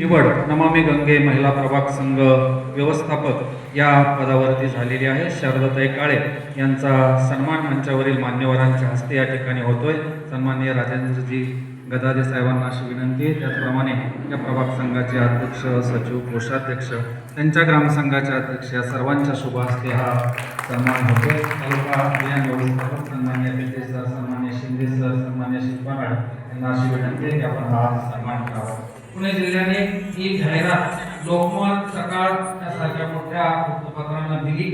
निवड नमामी गंगे महिला प्रभाग संघ व्यवस्थापक या पदावरती झालेली आहे. शारदाताई काळे यांचा सन्मान मंचावरील मान्यवरांच्या हस्ते या ठिकाणी होतोय. सन्माननीय राजेंद्रजी गदादे साहेबांना अशी विनंती. आहे त्याचप्रमाणे या प्रभाग संघाचे अध्यक्ष सचिव कोषाध्यक्ष त्यांच्या ग्रामसंघाचे अध्यक्ष या सर्वांच्या शुभ हस्ते हा सन्मान होतोय. तालुका अभियान व्यवस्थापक सन्मान्य पिते सर सन्मान्य शिंदे सर सन्मान्य शिल्पानाड यांना अशी विनंती आहे की आपण हा सन्मान करावा. पुणे जिल्ह्याने ही जाहिरात लोकमत सकाळ यासारख्या मोठ्या वृत्तपत्रांना दिली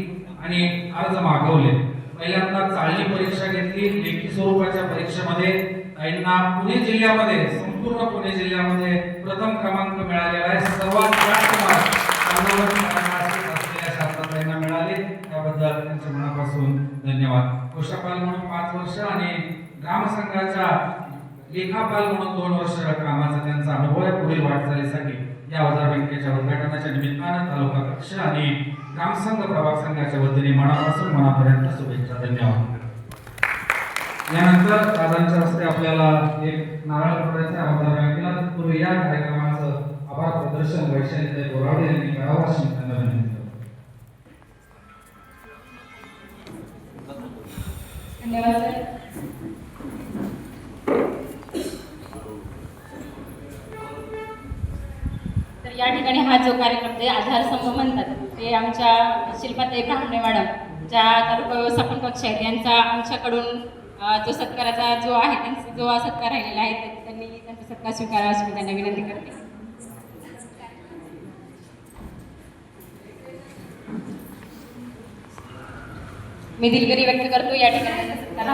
आणि अर्ज मागवले. पहिल्यांदा चाळणी परीक्षा घेतली लेखी स्वरूपाच्या परीक्षेमध्ये ताईंना पुणे जिल्ह्यामध्ये संपूर्ण पुणे जिल्ह्यामध्ये प्रथम क्रमांक मिळालेला आहे. सर्वात जास्त मार्क मिळाले. त्याबद्दल त्यांच्या मनापासून धन्यवाद. कोशापाल म्हणून पाच वर्ष आणि ग्रामसंघाच्या लेखापाल म्हणून दोन वर्ष कामाचा त्यांचा अनुभव आहे. पुढील वाटचालीसाठी या अवजार बँकेच्या उद्घाटनाच्या निमित्तानं तालुका कक्ष आणि ग्रामसंघ प्रभाग संघाच्या वतीने मनापासून मनापर्यंत शुभेच्छा. धन्यवाद. यानंतर दादांच्या हस्ते आपल्याला एक नारळ पडायचा अवजार बँकेला. पूर्वी या कार्यक्रमाचं आभार प्रदर्शन वैशाली बोरावडे यांनी करावं अशी त्यांना विनंती धन्यवाद तर या ठिकाणी हा जो कार्यक्रम ते आधार समूह म्हणतात ते आमच्या शिल्पाताई ब्राह्मणे मॅडम ज्या तालुका व्यवस्थापन कक्ष आहेत यांचा आमच्याकडून जो सत्काराचा जो आहे त्यांचा जो सत्कार राहिलेला आहे त्यांनी त्यांचा सत्कार स्वीकारावा अशी मी त्यांना विनंती करते. मी दिलगिरी व्यक्त करतो या ठिकाणी सत्कार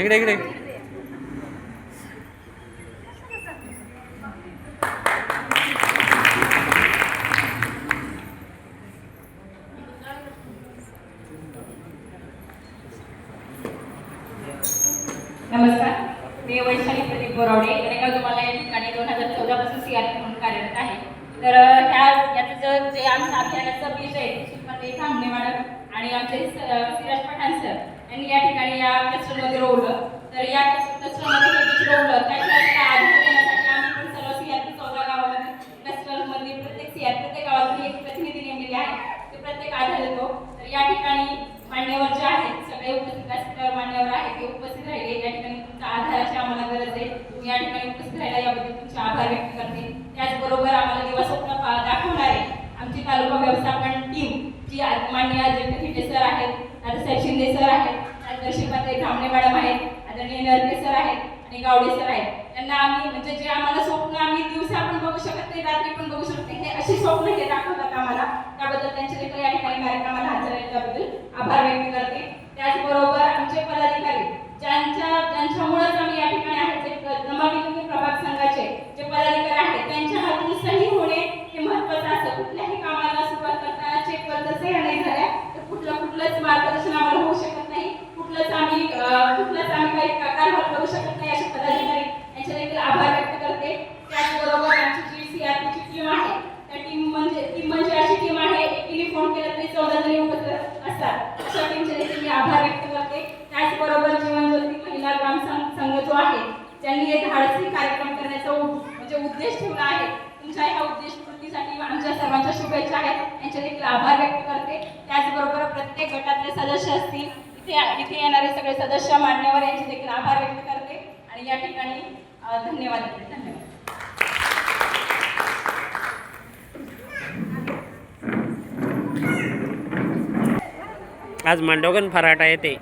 इकडे इकडे. नमस्कार. मी वैशाली प्रदीप बोरावडे. गणेगाव तुम्हाला या ठिकाणी दोन हजार चौदा पासून सी आर पी म्हणून कार्यरत आहे. तर ह्या याचं जर जे आमचं अभियानाचं बीज आहे ते थांबणे मॅडम आणि आमचे सिराज पठाण सर यांनी या ठिकाणी या कचऱ्यामध्ये रोवलं. तर या कचऱ्यामध्ये हे बीज रोवलं. त्याच्या त्या आधार देण्यासाठी आम्ही पण सर्व सी आर पी चौदा गावामध्ये कचऱ्यामध्ये प्रत्येक सी आर प्रत्येक गावातली एक प्रतिनिधी नेमलेली आहे. ते प्रत्येक आधार देतो. तर या ठिकाणी मान्यवर जे आहेत सगळे उपस्थित मान्यवर आहेत ते उपस्थित राहिले. या ठिकाणी तुमच्या आधाराची आम्हाला गरज आहे तुम्ही या ठिकाणी उपस्थित राहिला याबद्दल तुमचे आभार व्यक्त करते त्याचबरोबर आम्हाला दिवस स्वप्न पा- दाखवणारे आमची तालुका व्यवस्थापन टीम जी आज मान्य अजिंक्य थिटे सर आहेत आता शिंदे सर आहेत आदरणीय शिल्पाताई धामणे मॅडम आहेत आदरणीय नरके सर आहेत आणि गावडे सर आहेत. त्यांना आम्ही म्हणजे जे आम्हाला स्वप्न आम्ही दिवसा पण बघू शकत नाही रात्री पण बघू शकत नाही हे अशी स्वप्न हे दाखवतात आम्हाला. त्याबद्दल त्यांच्या देखील या ठिकाणी कार्यक्रमाला हजर आहेत त्याबद्दल आभार व्यक्त करते त्याचबरोबर आमचे पदाधिकारी ज्यांच्या ज्यांच्यामुळेच आम्ही या ठिकाणी आहेत जे नमामि प्रभाग संघाचे जे पदाधिकारी आहेत त्यांच्या हातून सही होणे हे महत्वाचं असतं कुठल्याही कामाला सुरुवात करताना चेकवर जर सह्या नाही झाल्या तर कुठलं कुठलंच मार्गदर्शन आम्हाला होऊ शकत नाही कुठलंच आम्ही अं, कुठलंच आम्ही काही कारभार करू शकत नाही असे पदाधिकारी यांचे देखील आभार व्यक्त करते त्याचबरोबर आमची जी सी आर पीची टीम आहे त्या टीम म्हणजे टीम म्हणजे अशी टीम आहे एकीने फोन केला तरी चौदा जणी उपस्थित असतात अशा टीमचे मी आभार व्यक्त करते. त्याचबरोबर जीवनज्योती महिला ग्राम संघ संघ जो आहे त्यांनी एक धाडसी कार्यक्रम करण्याचा म्हणजे उद्देश ठेवला आहे. तुमच्या ह्या उद्देश पूर्तीसाठी आमच्या सर्वांच्या शुभेच्छा आहेत. यांचे देखील आभार व्यक्त करते. त्याचबरोबर प्रत्येक गटातले सदस्य असतील इथे इथे येणारे सगळे सदस्य मान्यवर यांचे देखील आभार व्यक्त करते. आणि या ठिकाणी धन्यवाद. धन्यवाद. आज मांडवगण फराटा येथे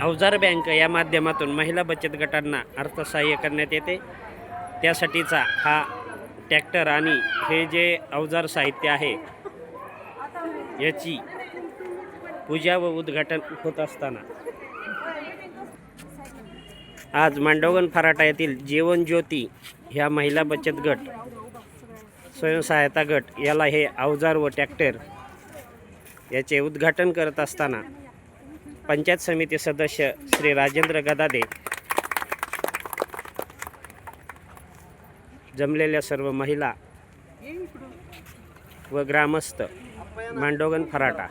अवजार बँक या माध्यमातून महिला बचत गटांना अर्थसहाय्य करण्यात येते. त्यासाठीचा हा ट्रॅक्टर आणि हे जे अवजार साहित्य आहे याची पूजा व उद्घाटन होत असताना. आज मांडवगण फराटा येथील जीवन ज्योती ह्या महिला बचत गट स्वयंसहायता गट याला हे अवजार व ट्रॅक्टर याचे उद्घाटन करत असताना पंचायत समिती सदस्य श्री राजेंद्र गदादे जमलेल्या सर्व महिला व ग्रामस्थ मांडोगन फराटा.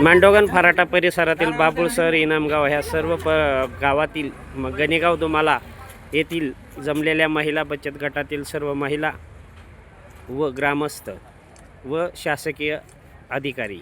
मांडोगन फराटा परिसरातील बाबुळसर इनामगाव ह्या सर्व प गावातील गणेगाव दुमाला येथील जमलेल्या महिला बचत गटातील सर्व महिला व ग्रामस्थ व शासकीय अधिकारी.